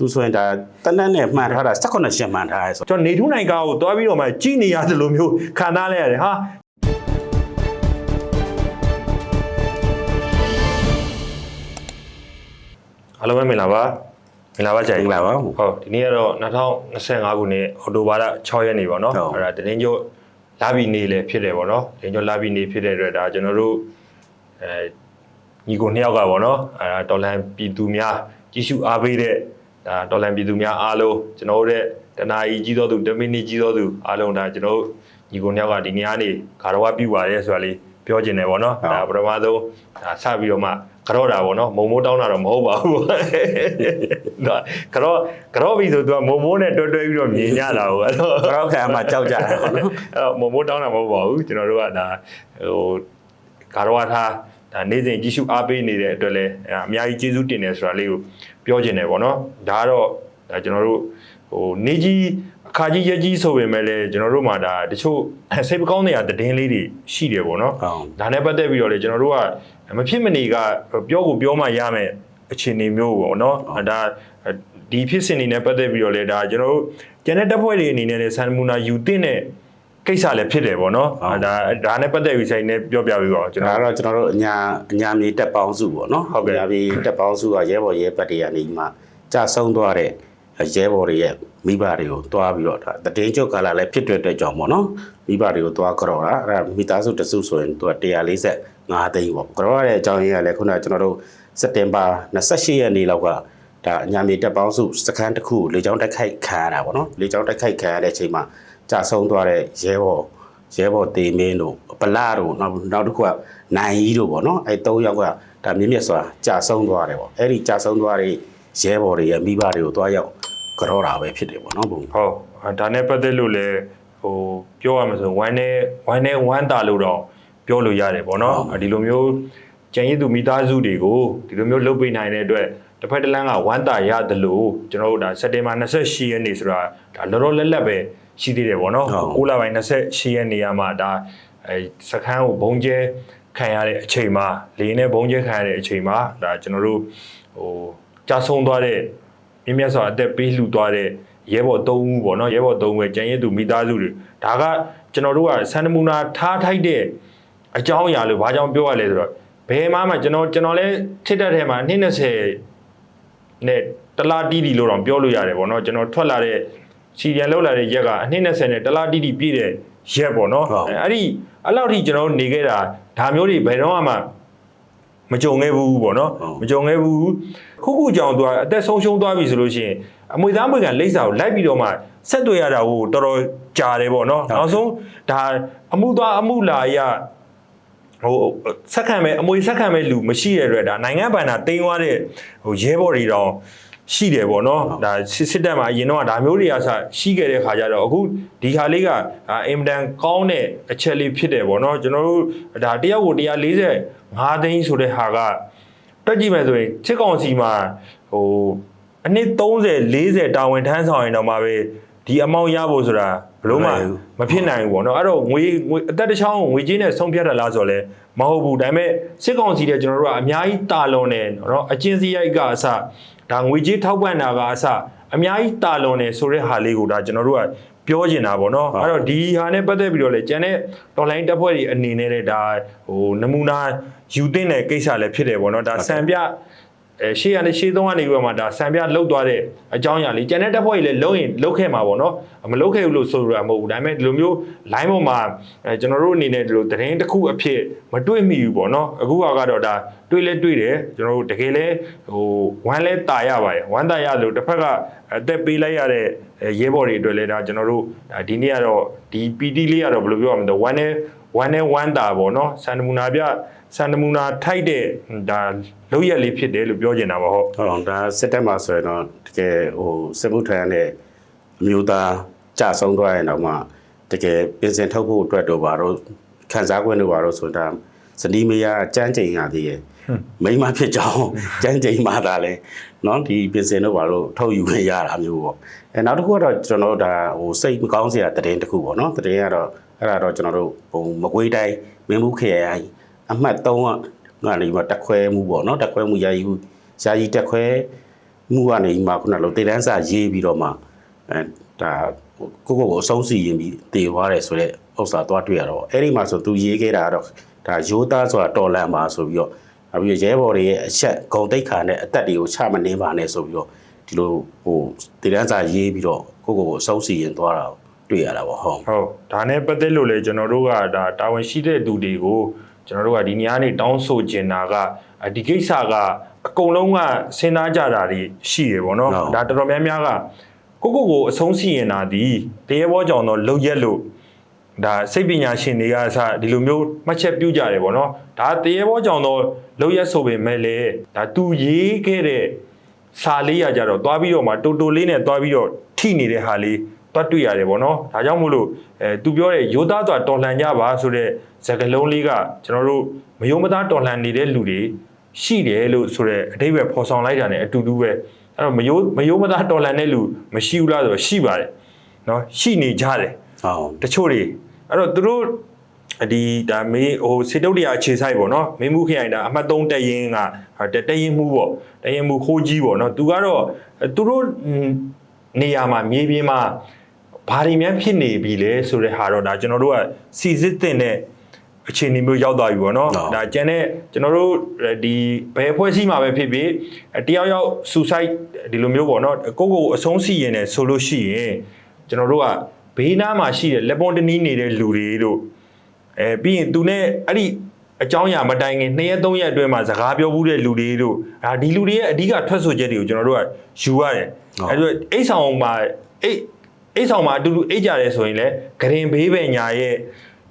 သူဆိုရင်ဒါတနက်နဲ့မှန်ထားတာ18ရှင်းမှန်ထားရဲဆိုကျွန်တော်နေထူးနိုင်ကားကိုသွားပြီးတော့မှကြည်နေရတယ်လို့မျိုးခံစားလိုက်ရတယ်ဟာအားလုံးပဲမင်္ဂလာပါမင်္ဂလာပါဂျာမင်္ဂလာပါဟုတ်ဒီနေ့ကတော့2025ခုနှစ်အော်တိုဘာလ6ရက်နေ့ပေါ့နော်ဟုတ်အဲ့ဒါတရင်ကျော်လာပြီနေလည်းဖြစ်တယ်ပေါ့နော်တရင်ကျော်လာပြီနေဖြစ်တဲ့အတွက်ဒါကျွန်တော်တို့အဲညီကိုနှစ်ယောက်ကပေါ့နော်အဲ့ဒါတော်လန်ပြည်သူများကြီးစုအားပေးတဲ့ ဒါတော်လန်ပြည်သူများအားလုံးကျွန်တော်တို့တဲ့တနာကြီးကြီးတော်သူတမင်းကြီးကြီးတော်သူအားလုံးဒါကျွန်တော်တို့ညီကိုနှစ်ယောက်ကဒီနေ့ကနေဂါရဝပြုပါတယ်ဆိုတာလေးပြောချင်တယ်ပေါ့နော်ဒါပထမဆုံးဒါစပြီးတော့မှကြော့တာပေါ့နော်မုံမိုးတောင်းတာတော့မဟုတ်ပါဘူးဒါကြော့ကြော့ပြီဆိုသူကမုံမိုးနဲ့တွဲတွဲပြီးတော့မြင်ကြတာဟုတ်အဲ့တော့ကြောက်ခံမှာကြောက်ကြတယ်ပေါ့နော်အဲ့တော့မုံမိုးတောင်းတာမဟုတ်ပါဘူးကျွန်တော်တို့ကဒါဟိုဂါရဝထားဒါနေ့စဉ်ကြီးစုအားပေးနေတဲ့အတွက်လည်းအဲ့ဒါအများကြီးကျေးဇူးတင်တယ်ဆိုတာလေးကို ပြောချင်တယ်ပေါ့နော်ဒါကတော့ဒါကျွန်တော်တို့ဟိုနေကြီးအခါကြီးရက်ကြီးဆိုပေမဲ့လည်းကျွန်တော်တို့မှာဒါတချို့စိတ်မကောင်းတဲ့အသတင်းလေးတွေရှိတယ်ပေါ့နော်ဟုတ်ဒါနဲ့ပတ်သက်ပြီးတော့လေကျွန်တော်တို့ကမဖြစ်မနေကပြောကိုပြောမှရမယ်အခြေအနေမျိုးပေါ့နော်ဒါဒီဖြစ်စဉ်တွေနဲ့ပတ်သက်ပြီးတော့လေဒါကျွန်တော်တို့ကျန်တဲ့တပ်ဖွဲ့တွေအနေနဲ့လည်းစံမူနာယူတင်တဲ့ ကိစ္စလည်းဖြစ်တယ်ပေါ့နော်ဒါဒါနဲ့ပတ်သက်ပြီးဆိုင်နဲ့ပြောပြပြီးပါဦးကျွန်ဒါတော်တော့ကျွန်တော်တို့အညာအညာမြေတက်ပေါင်းစုပေါ့နော်ဟုတ်ကဲ့အညာမြေတက်ပေါင်းစုကရဲဘော်ရဲပတ်တွေကနေမှကြာဆုံးသွားတဲ့ရဲဘော်တွေရဲ့မိဘတွေကိုတွားပြီးတော့ဒါတည်င်းကျုပ်ကာလာလည်းဖြစ်တဲ့အတွက်ကြောင့်ပေါ့နော်မိဘတွေကိုတွားကြော်တာအဲ့ဒါမိသားစုတစုဆိုရင်သူက145သိန်းပေါ့ကြော်ရတဲ့အကြောင်းရင်းကလည်းခုနကကျွန်တော်တို့စက်တင်ဘာ28ရက်နေ့လောက်ကဒါအညာမြေတက်ပေါင်းစုစကန်တစ်ခုကိုလေကြောင်းတိုက်ခိုက်ခံရတာပေါ့နော်လေကြောင်းတိုက်ခိုက်ခံရတဲ့အချိန်မှာ ကြာဆုံးသွားတဲ့ရဲဘော်ရဲဘော်တေမင်းတို့ပလာတို့နောက်နောက်တစ်ခုကနိုင်ကြီးတို့ပေါ့နော်အဲ၃ယောက်ကဒါမြင့်မြတ်စွာကြာဆုံးသွားတယ်ပေါ့အဲ့ဒီကြာဆုံးသွားတဲ့ရဲဘော်တွေရဲ့မိဘတွေကိုတွားရောက်ကြောတာပဲဖြစ်တယ်ပေါ့နော်ဘုံဟုတ်ဒါနဲ့ပတ်သက်လို့လည်းဟိုပြောရမှာဆိုဝမ်းနဲ့ဝမ်းနဲ့ဝမ်းတာလို့တော့ပြောလို့ရတယ်ပေါ့နော်ဒီလိုမျိုးကျန်ရည်သူမိသားစုတွေကိုဒီလိုမျိုးလုပ်ပေးနိုင်တဲ့အတွက်တစ်ဖက်တစ်လမ်းကဝမ်းတာရတယ်လို့ကျွန်တော်တို့ဒါစက်တင်ဘာ28ရက်နေ့ဆိုတာဒါလောလောလတ်လတ်ပဲ ရှိသေးတယ်ပေါ့နော်9လပိုင်း28ရက်နေ့ကမှဒါအဲစခန်းကိုဘုံကျဲခံရတဲ့အချိန်မှာလေနဲ့ဘုံကျဲခံရတဲ့အချိန်မှာဒါကျွန်တော်တို့ဟိုကြာဆုံးသွားတဲ့မြင့်မြတ်စွာအသက်ပေးလှူသွားတဲ့ရဲဘော်၃ဦးပေါ့နော်ရဲဘော်၃ဦးပဲကျန်ရည်သူမိသားစုတွေဒါကကျွန်တော်တို့ကစန္ဒမူနာထားထိုက်တဲ့အကြောင်းအရာလို့ဘာကြောင့်ပြောရလဲဆိုတော့ဘယ်မှမှကျွန်တော်ကျွန်တော်လည်းထစ်တဲ့ထဲမှာ220နဲ့တလားတီးတီလို့တော့ပြောလို့ရတယ်ပေါ့နော်ကျွန်တော်ထွက်လာတဲ့ စီရန်လောက်လာတဲ့ရက်ကအနှစ်20နဲ့တလားတီးတီပြည့်တဲ့ရက်ပေါ့နော်အဲ့ဒီအဲ့လောက်ထိကျွန်တော်နေခဲ့တာဒါမျိုးတွေဘယ်တော့မှမကြုံခဲ့ဘူးပေါ့နော်မကြုံခဲ့ဘူးခုခုကြောင်သူကအသက်ဆုံးရှုံးသွားပြီဆိုလို့ရှိရင်အမွေသားမွေကလိမ့်စာကိုလိုက်ပြီးတော့မှဆက်တွေ့ရတာကိုတော်တော်ကြာတယ်ပေါ့နော်နောက်ဆုံးဒါအမှုသားအမှုလာရဟိုဆက်ခံမဲ့အမွေဆက်ခံမဲ့လူမရှိတဲ့အတွက်ဒါနိုင်ငံပန်နာတင်းသွားတဲ့ဟိုရဲဘော်တွေတောင် ရှိတယ်ပေါ့နော်ဒါစစ်စစ်တပ်မှာအရင်တော့ဒါမျိုးတွေကဆရှိခဲ့တဲ့ခါကျတော့အခုဒီဟာလေးကအင်မတန်ကောင်းတဲ့အချက်လေးဖြစ်တယ်ပေါ့နော်ကျွန်တော်တို့ဒါတယောက်ကို145သိန်းဆိုတဲ့ဟာကတွက်ကြည့်မယ်ဆိုရင်ချစ်ကောင်စီမှာဟိုအနည်း30 40တာဝန်ထမ်းဆောင်ရင်တော့မှပဲဒီအမောင်ရဖို့ဆိုတာဘလို့မှမဖြစ်နိုင်ဘူးပေါ့နော်အဲ့တော့ငွေငွေအသက်တစ်ချောင်းကိုငွေကြေးနဲ့ဆုံးဖြတ်တယ်လားဆိုတော့လဲမဟုတ်ဘူးဒါပေမဲ့စစ်ကောင်စီတဲ့ကျွန်တော်တို့ကအများကြီးတာလွန်တယ်နော်အချင်းစီရိုက်ကအစ ဒါငွေကြေးထောက်ပံ့တာကအစအများကြီးတာလွန်တယ်ဆိုတဲ့ဟာလေးကိုဒါကျွန်တော်တို့ကပြောချင်တာပေါ့နော်အဲ့တော့ဒီဟာနဲ့ပတ်သက်ပြီးတော့လေကျန်တဲ့ online တက်ဖွဲ့တွေအနေနဲ့လည်းဒါဟိုနမူနာယူတင်တဲ့ကိစ္စလည်းဖြစ်တယ်ပေါ့နော်ဒါစံပြ အဲရှေ့ကနေရှေ့သုံးကနေပြီးတော့မှဒါဆံပြလှုပ်သွားတဲ့အကြောင်းအရာလေးကျန်တဲ့တပ်ဖွဲ့ကြီးလည်းလှုပ်ရင်လှုပ်ခဲ့မှာပေါ့နော်မလှုပ်ခဲ့ဘူးလို့ဆိုရမှာမဟုတ်ဘူးဒါပေမဲ့ဒီလိုမျိုး line ပေါ်မှာအဲကျွန်တော်တို့အနေနဲ့ဒီလိုသတင်းတစ်ခုအဖြစ်မတွေ့မိဘူးပေါ့နော်အခုကတော့ဒါတွေ့လဲတွေ့တယ်ကျွန်တော်တို့တကယ်လဲဟိုဝမ်းလဲတာရပါတယ်ဝမ်းတာရလို့တစ်ဖက်ကအသက်ပေးလိုက်ရတဲ့ရဲဘော်တွေအတွက်လဲဒါကျွန်တော်တို့ဒီနေ့ကတော့ဒီ PD လေးကတော့ဘယ်လိုပြောရမလဲဝမ်းနဲ့ဝမ်းနဲ့ဝမ်းတာပေါ့နော်စန္ဒမူနာပြ စံနမူနာထိုက်တဲ့ဒါလောက်ရက်လေးဖြစ်တယ်လို့ပြောချင်တာပါဟုတ် ဟုတ်ဒါစစ်တပ်မှာဆိုရင်တော့တကယ်ဟိုစစ်မှုထမ်းတဲ့အမျိုးသားကြာဆုံးသွားရင်တော့မှတကယ်ပြင်ဆင်ထုတ်ဖို့အတွက်တော့ဘာလို့ခန်းစားခွင့်တို့ဘာလို့ဆိုတော့စနီးမယားကြမ်းကြိမ်ရသေးရဲ့မိမဖြစ်ကြောင်းကြမ်းကြိမ်မှသာလဲเนาะဒီပြင်ဆင်တို့ဘာလို့ထုတ်ယူခွင့်ရတာမျိုးပေါ့အဲနောက်တစ်ခုကတော့ကျွန်တော်တို့ဒါဟိုစိတ်မကောင်းစရာတည်င်းတစ်ခုပေါ့เนาะတည်င်းကတော့အဲ့ဒါတော့ကျွန်တော်တို့ဟိုမကွေးတိုင်းမင်းမှုခရိုင် အမှတ်3ကကနေဒီမှာတက်ခွဲမှုပေါ့နော်တက်ခွဲမှုယာယီယာယီတက်ခွဲမှုကနေဒီမှာခုနလိုတေတန်းစာရေးပြီးတော့မှအဲဒါကိုကိုကိုအဆုံးစီရင်ပြီးတည်သွားတယ်ဆိုတော့ဥစ္စာသွားတွေ့ရတော့အဲ့ဒီမှာဆိုသူရေးခဲ့တာကတော့ဒါရိုးသားဆိုတာတော်လန်ပါဆိုပြီးတော့နောက်ပြီးရဲဘော်တွေရဲ့အချက်ဂုံတိတ်ခါနဲ့အသက်တွေကိုချမနှင်းပါနဲ့ဆိုပြီးတော့ဒီလိုဟိုတေတန်းစာရေးပြီးတော့ကိုကိုကိုအဆုံးစီရင်သွားတာတွေ့ရတာပေါ့ဟုတ်ဟုတ်ဒါနဲ့ပတ်သက်လို့လေကျွန်တော်တို့ကဒါတာဝန်ရှိတဲ့သူတွေကို ကျွန်တော်တို့ကဒီနေရာနေတောင်းဆိုကျင်တာကအဒီကိစ္စကအကုန်လုံးကစဉ်းစားကြတာတွေရှိတယ်ဗောနော်ဟုတ်ဒါတော်တော်များများကကိုကိုကိုအဆုံးစီရင်တာဒီတရေဘောကြောင့်တော့လုံရက်လို့ဒါစိတ်ပညာရှင်တွေကစဒီလိုမျိုးမှတ်ချက်ပြုကြတယ်ဗောနော်ဒါတရေဘောကြောင့်တော့လုံရက်ဆိုပေမဲ့လေဒါသူရေးခဲ့တဲ့စာလေးရကြတော့သွားပြီးတော့မှတိုတိုလေးနဲ့သွားပြီးတော့ထိနေတဲ့ဟာလေးတွတ်တွေ့ရတယ်ဗောနော်ဒါကြောင့်မို့လို့အဲသူပြောတဲ့ရိုးသားစွာတော်လှန်ကြပါဆိုတဲ့ စကားလုံးလေးကကျွန်တော်တို့မယုံမသားတော်လှန်နေတဲ့လူတွေရှိတယ်လို့ဆိုတော့အတိတ်ပဲဖော်ဆောင်လိုက်တာ ਨੇ အတူတူပဲအဲ့တော့မယိုးမယိုးမသားတော်လှန်တဲ့လူမရှိဘူးလားဆိုတော့ရှိပါတယ်နော်ရှိနေကြတယ်ဟုတ်တချို့တွေအဲ့တော့သူတို့ဒီဒါမေးဟိုစေတုတ်တရားအခြေဆိုင်ပေါ့နော်မင်းမှုခရိုင်ဒါအမှတ်3တရင်ကဟာတတရင်မှုပေါ့တရင်မှုခိုးကြီးပေါ့နော်သူကတော့သူတို့နေရာမှာမြေပြင်မှာဘာတွေများဖြစ်နေပြီလဲဆိုတဲ့ဟာတော့ဒါကျွန်တော်တို့ကစီစစ်တင်တဲ့ အခြေအနေမျိုးရောက်သွားပြီပေါ့နော်ဒါကျန်တဲ့ကျွန်တော်တို့ဒီဘယ်ဖွဲ့စည်းမှာပဲဖြစ်ဖြစ်တယောက်ယောက် suicide ဒီလိုမျိုးပေါ့နော်ကိုယ့်ကိုယ်အဆုံးစီရင်တယ်ဆိုလို့ရှိရင်ကျွန်တော်တို့ကဘေးနားမှာရှိတဲ့လက်ပွန်တနီးနေတဲ့လူတွေတို့အဲပြီးရင်သူနဲ့အဲ့ဒီအကြောင်းအရာမတိုင်ခင်2ရက်3ရက်အတွင်းမှာစကားပြောဘူးတဲ့လူတွေတို့ဒါဒီလူတွေရဲ့အဓိကထွက်ဆိုချက်တွေကိုကျွန်တော်တို့ကယူရတယ်အဲ့တော့အိတ်ဆောင်မှာအိတ်အိတ်ဆောင်မှာအတူတူအိတ်ကြတယ်ဆိုရင်လည်းဂရင်ဘေးပဲညာရဲ့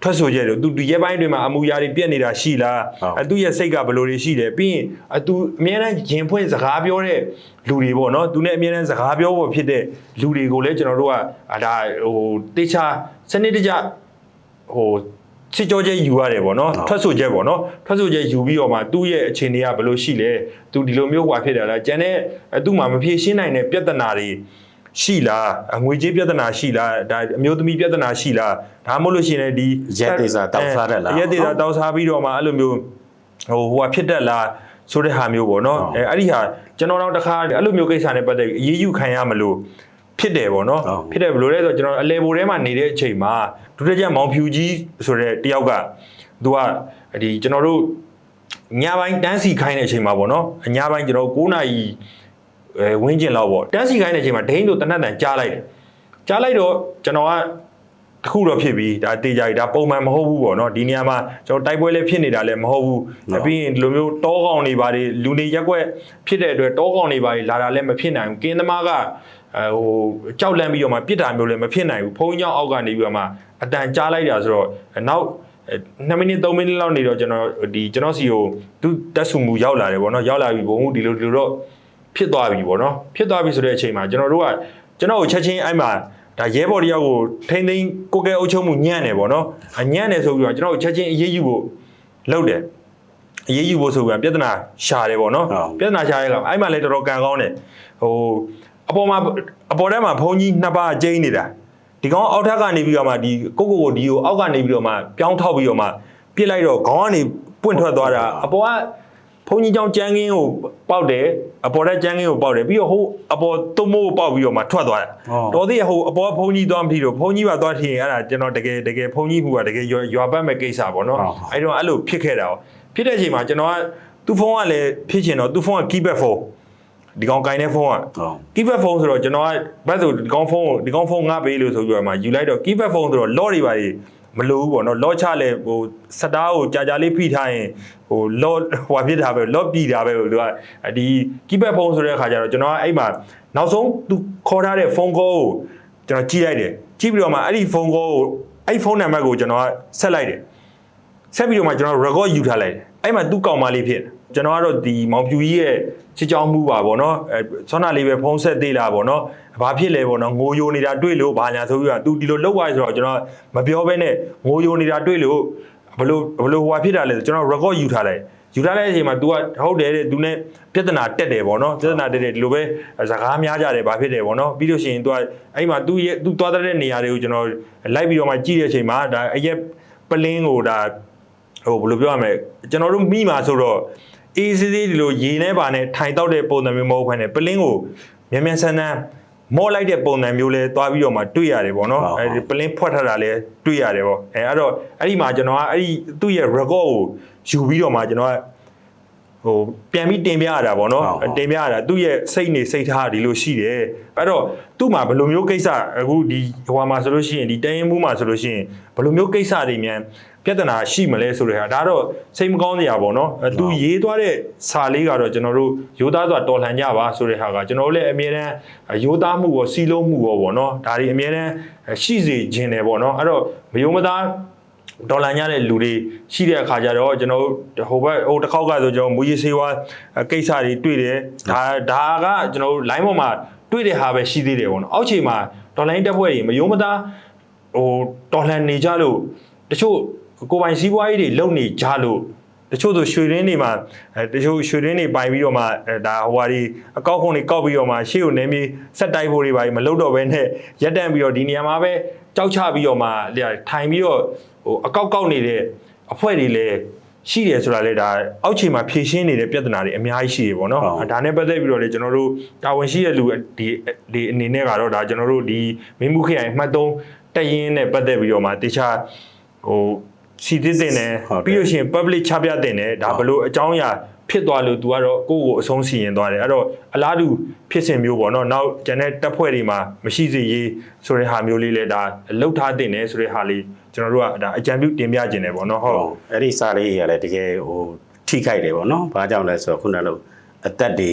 ထွက်ဆိုချက်တို့သူဒီရက်ပိုင်းတွေမှာအမူအရာတွေပြက်နေတာရှိလားအသူရဲ့စိတ်ကဘယ်လိုတွေရှိတယ်ပြီးရင်အသူအများအားရင်ဖွင့်စကားပြောတဲ့လူတွေပေါ့နော်သူနဲ့အများအားစကားပြောဖို့ဖြစ်တဲ့လူတွေကိုလည်းကျွန်တော်တို့ကဒါဟိုတေချာစနစ်တကျဟိုစစ်ကြောချက်ယူရတယ်ပေါ့နော်ထွက်ဆိုချက်ပေါ့နော်ထွက်ဆိုချက်ယူပြီးတော့မှသူ့ရဲ့အခြေအနေကဘယ်လိုရှိလဲသူဒီလိုမျိုးဟွာဖြစ်တယ်လားကျန်တဲ့သူ့မှာမဖြေရှင်းနိုင်တဲ့ပြဿနာတွေ ရှိလားအငွေကြေးပြဿနာရှိလားဒါအမျိုးသမီးပြဿနာရှိလားဒါမှမဟုတ်လို့ရှိရင်လည်းဒီရက်သေးစာတောက်စားတယ်လားရက်သေးစာတောက်စားပြီးတော့မှအဲ့လိုမျိုးဟိုဟိုဟာဖြစ်တတ်လားဆိုတဲ့ဟာမျိုးပေါ့နော်ဟုတ်အဲအဲ့ဒီဟာကျွန်တော်တော့တခါအဲ့လိုမျိုးကိစ္စနဲ့ပတ်သက်ပြီးအရေးယူခံရမလို့ဖြစ်တယ်ပေါ့နော်ဟုတ်ဖြစ်တယ်ဘယ်လိုလဲဆိုတော့ကျွန်တော်အလဲဘိုထဲမှာနေတဲ့အချိန်မှာဒုတိယမောင်ဖြူကြီးဆိုတဲ့တယောက်ကသူကဒီကျွန်တော်တို့ညပိုင်းတန်းစီခိုင်းတဲ့အချိန်မှာပေါ့နော်ညပိုင်းကျွန်တော်9နာရီအဲ ဝင်းကျင်လောက်ပေါ့တန်းစီခိုင်းတဲ့အချိန်မှာဒိန်းတို့တနတ်တန်ကြားလိုက်တယ်ကြားလိုက်တော့ကျွန်တော်ကတစ်ခုတော့ဖြစ်ပြီဒါတေးကြပြီဒါပုံမှန်မဟုတ်ဘူးပေါ့နော်ဒီနေရာမှာကျွန်တော်တိုက်ပွဲလည်းဖြစ်နေတာလည်းမဟုတ်ဘူးဟုတ်ပြီးရင်ဒီလိုမျိုးတောကောင်တွေပါတယ်လူနေရက်ွက်ဖြစ်တဲ့အတွက်တောကောင်တွေပါတယ်လာတာလည်းမဖြစ်နိုင်ဘူးကင်းသမားကအဲဟိုကြောက်လန့်ပြီးတော့မှပြစ်တာမျိုးလည်းမဖြစ်နိုင်ဘူးဖုန်းကြောင်အောက်ကနေပြီးတော့မှအတန်ကြားလိုက်တာဆိုတော့နောက်2မိနစ်3မိနစ်လောက်နေတော့ကျွန်တော်ဒီကျွန်တော်စီကိုသူတက်ဆူမှုရောက်လာတယ်ပေါ့နော်ရောက်လာပြီဘုံဒီလိုဒီလိုတော့ ဖြစ်သွားပြီပေါ့နော်ဖြစ်သွားပြီဆိုတဲ့အချိန်မှာကျွန်တော်တို့ကကျွန်တော်ကိုချက်ချင်းအဲ့မှာဒါရဲဘော်တယောက်ကိုထိမ့်သိမ်းကိုကဲအုပ်ချုပ်မှုညံ့တယ်ပေါ့နော်အညံ့တယ်ဆိုပြီးတော့ကျွန်တော်တို့ချက်ချင်းအေးအေးယူဖို့လုပ်တယ်အေးအေးယူဖို့ဆိုပြီးတော့ပြဿနာရှာတယ်ပေါ့နော်ဟုတ်ပြဿနာရှာရဲကအဲ့မှာလည်းတော်တော်ကံကောင်းတယ်ဟိုအပေါ်မှာအပေါ်ထဲမှာဘုံကြီးနှစ်ပါးကျိန်းနေတာဒီကောင်အောက်ထပ်ကနေပြီးတော့မှဒီကိုကိုကိုဒီကိုအောက်ကနေပြီးတော့မှပြောင်းထောက်ပြီးတော့မှပြစ်လိုက်တော့ခေါင်းကနေပွင့်ထွက်သွားတာအပေါ်က ဘုန်းကြီးကျောင်းကျန်းကင်းကိုပေါက်တယ်အပေါ်တက်ကျန်းကင်းကိုပေါက်တယ်ပြီးတော့ဟိုအပေါ်သုံးမိုးကိုပေါက်ပြီးတော့မှထွက်သွားတယ်ဟောတော်သေးရဟိုအပေါ်ကဘုန်းကြီးသွားမထီတော့ဘုန်းကြီးပါသွားထီရင်အဲ့ဒါကျွန်တော်တကယ်တကယ်ဘုန်းကြီးမှုကတကယ်ရွာရွာပတ်မဲ့ကိစ္စပေါ့နော်ဟုတ်အဲ့တော့အဲ့လိုဖြစ်ခဲ့တာ哦ဖြစ်တဲ့အချိန်မှာကျွန်တော်ကသူ့ဖုန်းကလည်းဖြစ်ချင်တော့သူ့ဖုန်းက keypad phone ဒီကောင်ကင်တဲ့ဖုန်းကဟုတ် keypad phone ဆိုတော့ကျွန်တော်ကဘတ်ဆိုဒီကောင်ဖုန်းကိုဒီကောင်ဖုန်းငါပေးလို့ဆိုပြီးတော့မှယူလိုက်တော့ keypad phone ဆိုတော့ lock တွေပါတွေ မလိုဘူးပေါ့နော် lock ချလဲဟိုစတားကိုကြာကြာလေးဖိထားရင်ဟို lock ဟိုဟာဖြစ်တာပဲ lock ပြည်တာပဲဟိုသူကဒီ keypad phone ဆိုတဲ့အခါကျတော့ကျွန်တော်ကအဲ့မှာနောက်ဆုံးသူခေါ်ထားတဲ့ဖုန်းကောကိုကျွန်တော်ကြည့်လိုက်တယ်ကြည့်ပြီးတော့မှအဲ့ဒီဖုန်းကောကိုအဲ့ဒီဖုန်းနံပါတ်ကိုကျွန်တော်ကဆက်လိုက်တယ်ဆက်ပြီးတော့မှကျွန်တော် record ယူထားလိုက်တယ်အဲ့မှာသူ့ကောင်မလေးဖြစ်တယ် ကျွန်တော်ကတော့ဒီမောင်ဖြူကြီးရဲ့ချစ်ကြောင်းမှုပါဗောနော်အဲဆွမ်းနာလေးပဲဖုံးဆက်သေးလားဗောနော်ဘာဖြစ်လဲဗောနော်ငိုယိုနေတာတွေ့လို့ဘာညာဆိုပြီးတော့ तू ဒီလိုလောက်သွားဆိုတော့ကျွန်တော်မပြောဘဲနဲ့ငိုယိုနေတာတွေ့လို့ဘလို့ဘလို့ဟိုဟာဖြစ်တာလဲဆိုကျွန်တော် record ယူထားလိုက်ယူထားတဲ့အချိန်မှာ तू ကဟုတ်တယ်တဲ့ तू နဲ့ပြဿနာတက်တယ်ဗောနော်ပြဿနာတက်တယ်ဒီလိုပဲစကားများကြတယ်ဘာဖြစ်တယ်ဗောနော်ပြီးလို့ရှိရင် तू ကအဲ့မှာ तू ရဲ့ तू သွားတဲ့နေရာတွေကိုကျွန်တော်လိုက်ပြီးတော့မှကြည့်တဲ့အချိန်မှာဒါအရက်ပလင်းကိုဒါ ဟိုဘယ်လိုပြောရမလဲကျွန်တော်တို့မိမှာဆိုတော့ အေးစစ်စစ်ဒီလိုရေနဲ့ပါနဲ့ထိုင်တောက်တဲ့ပုံစံမျိုးမဟုတ်ဘဲနဲ့ပလင်းကိုမြန်မြန်ဆန်ဆန်မော့လိုက်တဲ့ပုံစံမျိုးလဲသွားပြီးတော့မှတွေ့ရတယ်ပေါ့နော်အဲဒီပလင်းဖွက်ထတာလဲတွေ့ရတယ်ပေါ့အဲအဲ့တော့အဲ့ဒီမှာကျွန်တော်ကအဲ့ဒီသူ့ရဲ့ record ကိုယူပြီးတော့မှကျွန်တော်ကဟိုပြန်ပြီးတင်ပြရတာပေါ့နော်တင်ပြရတာသူ့ရဲ့စိတ်နေစိတ်ထားဒီလိုရှိတယ်အဲ့တော့သူ့မှာဘယ်လိုမျိုးကိစ္စအခုဒီဟိုမှာဆိုလို့ရှိရင်ဒီတရင်မှုမှာဆိုလို့ရှိရင်ဘယ်လိုမျိုးကိစ္စတွေမြန် ပြဿနာရှိမလဲဆိုတဲ့ဟာဒါတော့စိတ်မကောင်းစရာပေါ့နော်သူရေးသွားတဲ့စာလေးကတော့ကျွန်တော်တို့ရိုးသားစွာတော်လှန်ကြပါဆိုတဲ့ဟာကကျွန်တော်တို့လည်းအမြဲတမ်းရိုးသားမှုရောစီလုံးမှုရောပေါ့နော်ဒါတွေအမြဲတမ်းရှိစေခြင်းတယ်ပေါ့နော်အဲ့တော့မယုံမသားဒေါ်လာညတဲ့လူတွေရှိတဲ့အခါကျတော့ကျွန်တော်တို့ဟိုဘက်ဟိုတစ်ခေါက်ကဆိုကျွန်တော်မူကြီးစေဝါကိစ္စတွေတွေ့တယ်ဒါဒါကကျွန်တော်တို့ line ပေါ်မှာတွေ့တဲ့ဟာပဲရှိသေးတယ်ပေါ့နော်အောက်ခြေမှာဒေါ်လာတက်ဖွဲ့တွေမယုံမသားဟိုဒေါ်လာနေကြလို့တချို့ ကိုပိုင်စည်းပွားရေးတွေလုံနေကြလို့တချို့ဆိုရွှေရင်းတွေမှာအဲတချို့ရွှေရင်းတွေပိုင်ပြီးတော့မှအဲဒါဟိုဟာဒီအကောက်ခုံတွေကောက်ပြီးတော့မှရှေ့ကိုနေပြီးဆက်တိုက်ဖို့တွေပါမလုပ်တော့ဘဲနဲ့ရက်တန့်ပြီးတော့ဒီနေရာမှာပဲကြောက်ချပြီးတော့မှထိုင်ပြီးတော့ဟိုအကောက်ကောက်နေတဲ့အဖွဲ့တွေလည်းရှိတယ်ဆိုတာလေဒါအောက်ခြေမှာဖြည့်ရှင်းနေတဲ့ပြဿနာတွေအများကြီးရှိတယ်ပေါ့နော်ဒါနဲ့ပတ်သက်ပြီးတော့လေကျွန်တော်တို့တာဝန်ရှိတဲ့လူဒီဒီအနေနဲ့ကတော့ဒါကျွန်တော်တို့ဒီမင်းမှုခရိုင်မှတ်သုံးတက်ရင်နဲ့ပတ်သက်ပြီးတော့မှတခြားဟို စီသစ်တင်တယ်ပြီးလို့ရှိရင် public ချပြတင်တယ်ဒါဘလို့အကြောင်းအရာဖြစ်သွားလို့ तू ကတော့ကိုယ့်ကိုအဆုံးစီရင်သွားတယ်အဲ့တော့အလားတူဖြစ်စဉ်မျိုးပေါ့နော်နောက်ကျန်တဲ့တပ်ဖွဲ့တွေမှာမရှိစေရေးဆိုတဲ့ဟာမျိုးလေးလဲဒါလှုပ်ထားတင်တယ်ဆိုတဲ့ဟာလေးကျွန်တော်တို့ကဒါအကြံပြုတင်ပြခြင်းတယ်ပေါ့နော်ဟုတ်အဲ့ဒီစာလေးရလည်းတကယ်ဟိုထိခိုက်တယ်ပေါ့နော်ဘာကြောင့်လဲဆိုတော့ခုနကလိုအသက်တွေ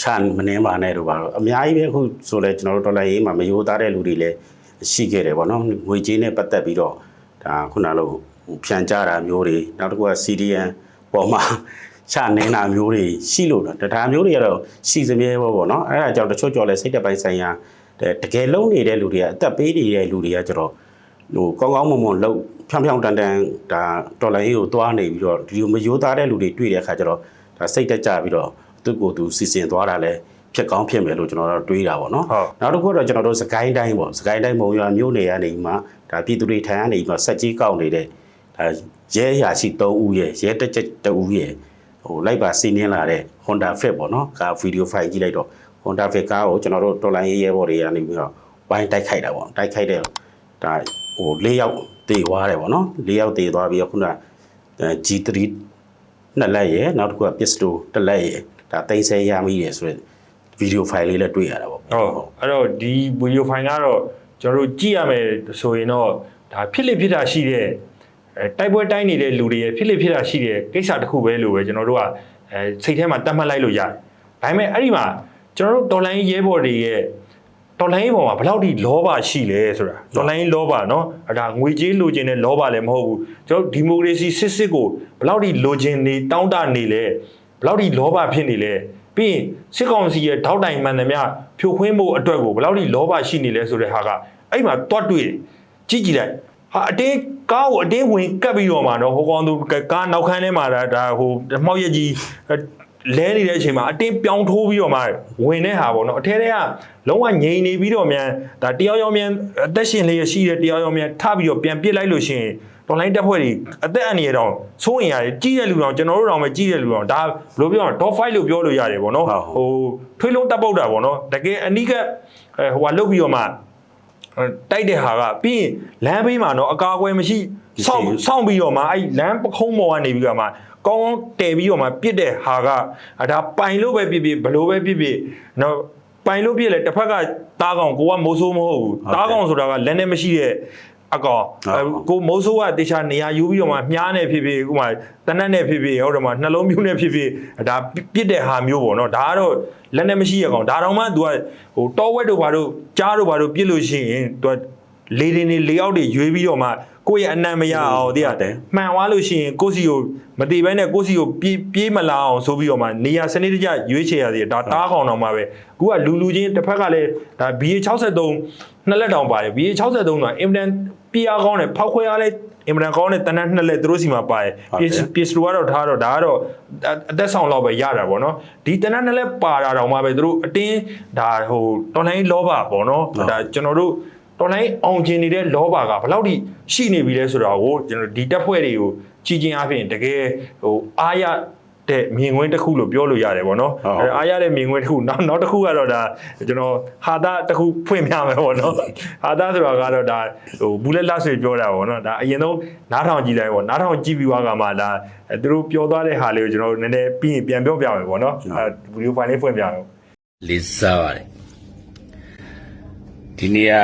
ချန်မနှင်းပါနဲ့တို့ပါတော့အများကြီးပဲအခုဆိုလဲကျွန်တော်တို့ဒေါ်လာရေးမှာမယိုးသားတဲ့လူတွေလည်းရှိခဲ့တယ်ပေါ့နော်ငွေကြေးနဲ့ပတ်သက်ပြီးတော့ဒါခုနလို ဖြန်ကြတာမျိုးတွေနောက်တစ်ခုက CDN ပေါ်မှာချနေတာမျိုးတွေရှိလို့တော့ဒါမျိုးတွေကတော့ရှိစမြဲပေါ့ပေါ့နော်အဲ့ဒါကြောင့်တချို့ကြော်လဲစိတ်တပိုင်းဆိုင်ရာတကယ်လုံးနေတဲ့လူတွေကအသက်ပေးနေတဲ့လူတွေကကျတော့ဟိုကောင်းကောင်းမွန်မွန်လှုပ်ဖြောင်းဖြောင်းတန်တန်ဒါတော်လိုင်းကိုသွားနေပြီးတော့ဒီလိုမယိုးသားတဲ့လူတွေတွေ့တဲ့အခါကျတော့ဒါစိတ်တက်ကြပြီးတော့သူ့ကိုယ်သူစီစဉ်သွားတာလဲဖြစ်ကောင်းဖြစ်မယ်လို့ကျွန်တော်တို့တွေးတာပေါ့နော်ဟုတ်နောက်တစ်ခုတော့ကျွန်တော်တို့စကိုင်းတိုင်းပေါ့စကိုင်းတိုင်းမုံရွာမြို့နယ်ကနေမှဒါပြည်သူတွေထံကနေမှစက်ကြီးကောက်နေတဲ့ ဒါရဲရာရှိ3ဦးရဲ့ရဲတက်ချက်2ဦးရဲ့ဟိုလိုက်ပါစီးနင်းလာတဲ့ Honda Fit ပေါ့နော်ကာဗီဒီယိုဖိုင်ကြည့်လိုက်တော့ Honda Fit ကားကိုကျွန်တော်တို့တော်လိုင်းရေးရဲဘော်တွေကနေပြီးတော့ဝိုင်းတိုက်ခိုက်တာပေါ့တိုက်ခိုက်တဲ့ဒါဟို၄ယောက်တေသွားတယ်ပေါ့နော်၄ယောက်တေသွားပြီးတော့ခုနကအဲ G3 နှစ်လက်ရယ်နောက်တစ်ခုက pistol တစ်လက်ရယ်ဒါတိတ်ဆဲရမိတယ်ဆိုတော့ဗီဒီယိုဖိုင်လေးလည်းတွေ့ရတာပေါ့ဟုတ်အဲ့တော့ဒီဗီဒီယိုဖိုင်ကတော့ကျွန်တော်တို့ကြည့်ရမယ်ဆိုရင်တော့ဒါဖြစ်လိဖြစ်တာရှိတဲ့အဲ တိုက်ပွဲတိုင်းနေတဲ့လူတွေရဲ့ဖြစ်လိဖြစ်တာရှိတဲ့ကိစ္စတစ်ခုပဲလို့ပဲကျွန်တော်တို့ကအဲစိတ်ထဲမှာတတ်မှတ်လိုက်လို့ရတယ်ဒါပေမဲ့အဲ့ဒီမှာကျွန်တော်တို့တော်လိုင်းရဲဘော်တွေရဲ့တော်လိုင်းပေါ်မှာဘယ်လောက်ထိလောဘရှိလဲဆိုတာတော်လိုင်းလောဘเนาะအဲ့ဒါငွေကြေးလိုချင်တဲ့လောဘလည်းမဟုတ်ဘူးကျွန်တော်ဒီမိုကရေစီစစ်စစ်ကိုဘယ်လောက်ထိလိုချင်နေတောင်းတနေလဲဘယ်လောက်ထိလောဘဖြစ်နေလဲပြီးရင်စစ်ကောင်စီရဲ့ထောက်တိုင်မှန်သမျှဖြိုခွင်းဖို့အတွက်ကိုဘယ်လောက်ထိလောဘရှိနေလဲဆိုတဲ့ဟာကအဲ့မှာတွတ်တွေ့တယ်ကြည့်ကြည့်လိုက်ဟာအတင်း ကားကိုအတင်းဝင်ကပ်ပြီးတော့မှတော့ဟိုကောင်သူကားနောက်ခန်းထဲမှာဒါဒါဟိုမှောက်ရက်ကြီးလဲနေတဲ့အချိန်မှာအတင်းပြောင်းထိုးပြီးတော့မှဝင်တဲ့ဟာပေါ့နော်အထဲထဲကလုံးဝငြိမ်နေပြီးတော့မြန်ဒါတယောက်ယောက်မြန်အသက်ရှင်လေးရှိတဲ့တယောက်ယောက်မြန်ထပြီးတော့ပြန်ပစ်လိုက်လို့ရှိရင်တော်လိုင်းတက်ဖွဲ့တွေအသက်အန္တရာယ်တော့စိုးရင်ရတယ်ကြီးတဲ့လူတော်ကျွန်တော်တို့တောင်ပဲကြီးတဲ့လူတော်ဒါဘယ်လိုပြောရလဲ top 5လို့ပြောလို့ရတယ်ပေါ့နော်ဟိုထွေးလုံးတက်ပုတ်တာပေါ့နော်တကယ်အနိကဟိုဟာလုတ်ပြီးတော့မှ တိုက်တဲ့ဟာကပြီးရင်လမ်းဘေးမှာတော့အကာအကွယ်မရှိစောင့်စောင့်ပြီးတော့မှအဲ့လမ်းပခုံးပေါ်ကနေပြီးတော့မှကောင်းကောင်းတည်ပြီးတော့မှပြစ်တဲ့ဟာကဒါပိုင်လို့ပဲဖြစ်ဖြစ်ဘလို့ပဲဖြစ်ဖြစ်နော်ပိုင်လို့ပြစ်လဲတစ်ဖက်ကတားကောင်ကိုကမိုးဆိုးမဟုတ်ဘူးတားကောင်ဆိုတာကလက်နဲ့မရှိတဲ့ အကောင်ကိုမိုးဆိုးကတေချာနေရာယူပြီးတော့မှမြားနေဖြစ်ဖြစ်ဥမာတနက်နဲ့ဖြစ်ဖြစ်ဟုတ်တယ်မှာနှလုံးပြူးနဲ့ဖြစ်ဖြစ်ဒါပြစ်တဲ့ဟာမျိုးပေါ့နော်ဒါကတော့လက်နဲ့မရှိရကောင်ဒါတော့မှ तू ကဟိုတောဝက်တို့ဘာတို့ကြားတို့ဘာတို့ပြစ်လို့ရှိရင် तू လေတင်နေလေအောက်တွေရွေးပြီးတော့မှကိုယ့်ရဲ့အနံ့မရအောင်တည်ရတယ်မှန်သွားလို့ရှိရင်ကိုယ့်စီကိုမတည်ဘဲနဲ့ကိုယ့်စီကိုပြေးပြေးမလာအောင်ဆိုပြီးတော့မှနေရာစနစ်တကျရွေးချယ်ရသေးတယ်ဒါတားကောင်တော့မှပဲအခုကလူလူချင်းတစ်ဖက်ကလည်းဒါ BA63 နှစ်လက်တောင်ပါတယ် BA63 ကအင်မတန် ပြားကောင်းတယ်ဖောက်ခွဲအားလည်းအင်မတန်ကောင်းတဲ့တနက်နှစ်လက်သူတို့စီမှာပါတယ်ပစ္စတိုကတော့ထားတော့ဒါကတော့အသက်ဆောင်လောက်ပဲရတာပေါ့နော်ဒီတနက်နှစ်လက်ပါတာတောင်မှပဲသူတို့အတင်းဒါဟိုတော်လိုင်းလောဘပေါ့နော်ဒါကျွန်တော်တို့တော်လိုင်းအောင်ကျင်နေတဲ့လောဘကဘယ်လောက်ထိရှိနေပြီလဲဆိုတာကိုကျွန်တော်ဒီတက်ဖွဲ့တွေကိုကြည်ကျင်အပြင်တကယ်ဟိုအားရ တတဲ့မြင်ကွင်းတစ်ခုလို့ပြောလို့ရတယ်ပေါ့နော်ဟုတ်အဲအားရတဲ့မြင်ကွင်းတစ်ခုနောက်နောက်တစ်ခုကတော့ဒါကျွန်တော်ဟာတာတစ်ခုဖွင့်ပြမယ်ပေါ့နော်ဟာတာဆိုတာကတော့ဒါဟိုဘူးလက်လက်ဆွေပြောတာပေါ့နော်ဒါအရင်ဆုံးနားထောင်ကြည့်လိုက်ပေါ့နားထောင်ကြည့်ပြီးသွားကမှဒါအဲသူတို့ပြောသွားတဲ့ဟာလေးကိုကျွန်တော်တို့နည်းနည်းပြီးရင်ပြန်ပြောပြမယ်ပေါ့နော်အဲဗီဒီယိုဖိုင်လေးဖွင့်ပြမယ်လေးစားပါတယ်ဒီနေ့က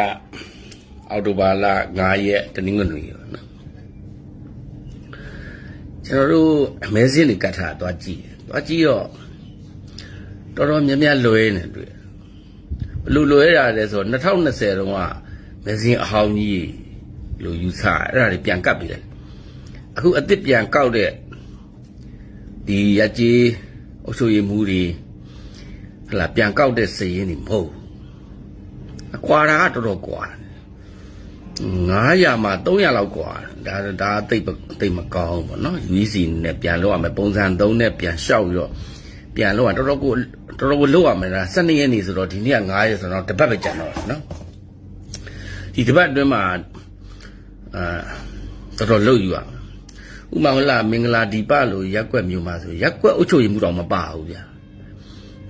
အော်တိုဘာလ9ရက်တနင်္ဂနွေရောနော် ကျွန်တော်တို့အမဲစင်းလေးကတ်ထားသွားကြည့်တယ်သွားကြည့်တော့တော်တော်များများလွဲနေတွေ့တယ်ဘလို့လွဲရလဲဆိုတော့2020တုန်းကမဲစင်းအဟောင်းကြီးလို့ယူဆတယ်အဲ့ဒါတွေပြန်ကတ်ပြီးတယ်အခုအစ်စ်ပြန်ကောက်တဲ့ဒီရကြီးအုပ်ချုပ်ရေးမှုတွေဟလာပြန်ကောက်တဲ့စည်ရင်းနေမဟုတ်ဘူးအကွာတာကတော်တော်ကွာ 900မှာ300လောက်ကွာဒါဒါတိတ်ပတိတ်မကောင်းဘူးပေါ့နော် UEC နဲ့ပြန်လောက်ရမယ်ပုံစံ3နဲ့ပြန်လျှောက်ပြီးတော့ပြန်လောက်ရတော်တော်ကိုတော်တော်ကိုလောက်ရမယ်ဒါ12ရက်နေဆိုတော့ဒီနေ့က9ရက်ဆိုတော့တပတ်ပဲကျန်တော့တယ်နော်ဒီတပတ်အတွင်းမှာအာတော်တော်လောက်ယူရမယ်ဥပမာဟလာမင်္ဂလာဒီပလို့ရက်ကွက်မျိုးမှာဆိုရက်ကွက်အုပ်ချုပ်ရေးမှုတော်မပါဘူးဗျာ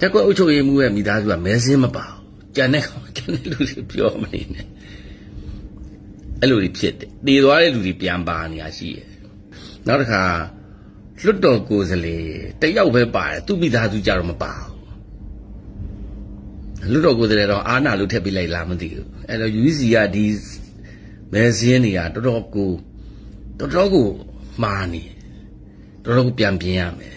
တက်ကွက်အုပ်ချုပ်ရေးမှုရဲ့မိသားစုကမဲစင်းမပါဘူးကြံတဲ့ကောင်ကြံတဲ့လူတွေပြောမနေနဲ့ အဲ့လိုတွေဖြစ်တယ်တည်သွားတဲ့လူတွေပြန်ပါနေရရှိတယ်နောက်တစ်ခါလွတ်တော်ကိုယ်စားလှယ်တယောက်ပဲပါတယ်သူ့မိသားစုကြတော့မပါဘူးလွတ်တော်ကိုယ်စားလှယ်တော့အာနာလို့ထည့်ပေးလိုက်လားမသိဘူးအဲ့တော့ UC ကဒီမဲစင်းတွေကတော်တော်ကိုတော်တော်ကိုမာနေတော်တော်ကိုပြန်ပြင်ရမယ်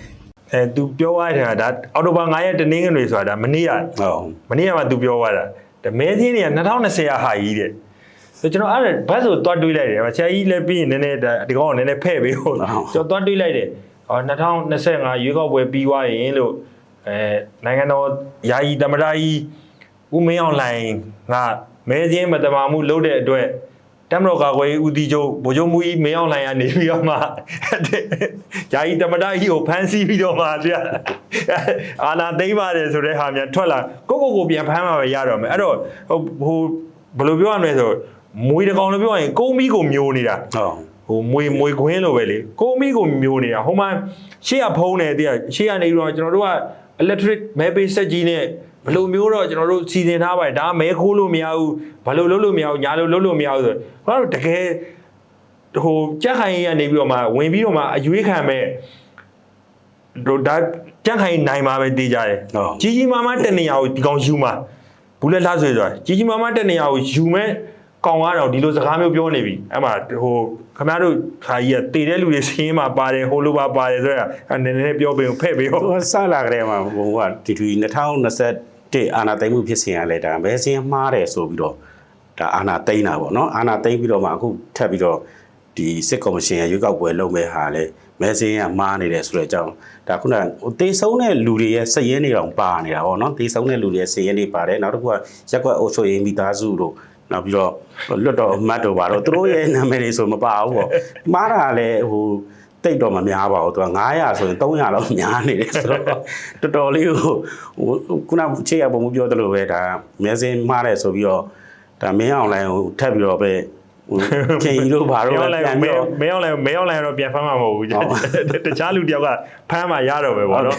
အဲသူပြောရတဲ့ဟာဒါအော်တိုဘာ9ရက်တနင်္ဂနွေဆိုတာဒါမနေ့ကဟုတ်မနေ့ကမှသူပြောသွားတာဒါမဲသင်းတွေက2020ရာဟာကြီးတဲ့ဆို ကျွန်တော်အဲ့ဒါဘတ်ဆိုတွားတွေးလိုက်တယ်ဆရာကြီးလည်းပြီးရင်နည်းနည်းဒါဒီကောင်ကနည်းနည်းဖဲ့ပေးဖို့ကျွန်တော်တွားတွေးလိုက်တယ်ဟော2025ရွေးကောက်ပွဲပြီးသွားရင်လို့အဲနိုင်ငံတော်ယာယီတမရကြီးဦးမင်းအောင်လှိုင်ကမဲသင်းမတမာမှုလုပ်တဲ့အတွက်တမတော်ကာကွယ်ဦးတီချုပ်ဗိုလ်ချုပ်မူကြီးမင်းအောင်လှိုင်ကနေပြီးတော့မှယာယီတမရကြီးကိုဖမ်းဆီးပြီးတော့မှပြအာနာသိမ့်ပါတယ်ဆိုတဲ့ဟာများထွက်လာကိုကိုကိုပြန်ဖမ်းမှာပဲရတော့မယ်အဲ့တော့ဟိုဟိုဘယ်လိုပြောရမလဲဆို မွေတကောင်လို့ပြောရင်ကုန်းမီကိုမျိုးနေတာဟုတ်ဟိုမွေမွေခွင်းလိုပဲလေကိုမီကိုမျိုးနေတာဟိုမှာရှေ့ကဖုံးတယ်တည်းရှေ့ကနေပြီးတော့ကျွန်တော်တို့က electric မဲပေးဆက်ကြီးနဲ့ဘယ်လိုမျိုးတော့ကျွန်တော်တို့စီစဉ်ထားပါတယ်ဒါမဲခိုးလို့မရဘူးဘာလို့လုပ်လို့မရဘူးညာလို့လုပ်လို့မရဘူးဆိုတော့ကျွန်တော်တို့တကယ်ဟိုကြက်ခိုင်ကြီးကနေပြီးတော့မှဝင်ပြီးတော့မှအရွေးခံမဲ့တို့ဒါကြက်ခိုင်နိုင်မှာပဲတေးကြတယ်ဟုတ်ကြီးကြီးမားမားတနေရာကိုဒီကောင်ယူမှာဘူးလက်လှဆွေဆိုတာကြီးကြီးမားမားတနေရာကိုယူမဲ့ ကောင်ကတော့ဒီလိုစကားမျိုးပြောနေပြီအဲ့မှာဟိုခမရတို့ခါကြီးကတည်တဲ့လူတွေစင်းမှာပါတယ်ဟိုလိုပါပါတယ်ဆိုတော့အဲ့နည်းနည်းပြောပေးဖဲ့ပေးရောသူစလာကြတဲ့မှာဘုံကဒီဒီ2021အာနာသိမ့်မှုဖြစ်စဉ်ရလဲဒါမဲစင်းမှားတယ်ဆိုပြီးတော့ဒါအာနာသိမ့်တာပေါ့နော်အာနာသိမ့်ပြီးတော့မှအခုထပ်ပြီးတော့ဒီစစ်ကော်မရှင်ရဲ့ရွေးကောက်ပွဲလုပ်မဲ့ဟာလဲမဲစင်းကမှားနေတယ်ဆိုတဲ့အကြောင်းဒါခုနကဟိုတေဆုံးတဲ့လူတွေရဲ့စည်ရင်းတွေတောင်ပါနေတာပေါ့နော်တေဆုံးတဲ့လူတွေရဲ့စည်ရင်းတွေပါတယ်နောက်တစ်ခုကရက်ကွက်အုပ်ချုပ်ရေးမိသားစုတို့ နောက်ပြီးတော့လွတ်တော်အမတ်တို့ပါတော့သူတို့ရဲ့နာမည်တွေဆိုမပါဘူးပေါ့မှားတာလည်းဟိုတိတ်တော့မများပါဘူးသူက900ဆိုရင်300လောက်များနေတယ်ဆိုတော့တော်တော်လေးဟိုဟိုခုနချေရပုံမပြောသလိုပဲဒါမျက်စင်းမှားတယ်ဆိုပြီးတော့ဒါမင်းအောင်လိုင်းကိုထပ်ပြီးတော့ပဲ ဟိုခင်ကြီးတို့ဘာလို့မလဲင်းပြန်မပြီးင်းတော့မင်းအောင်လည်းမင်းအောင်လည်းတော့ပြန်ဖမ်းမှာမဟုတ်ဘူးတခြားလူတယောက်ကဖမ်းမှာရတော့ပဲပေါ့နော်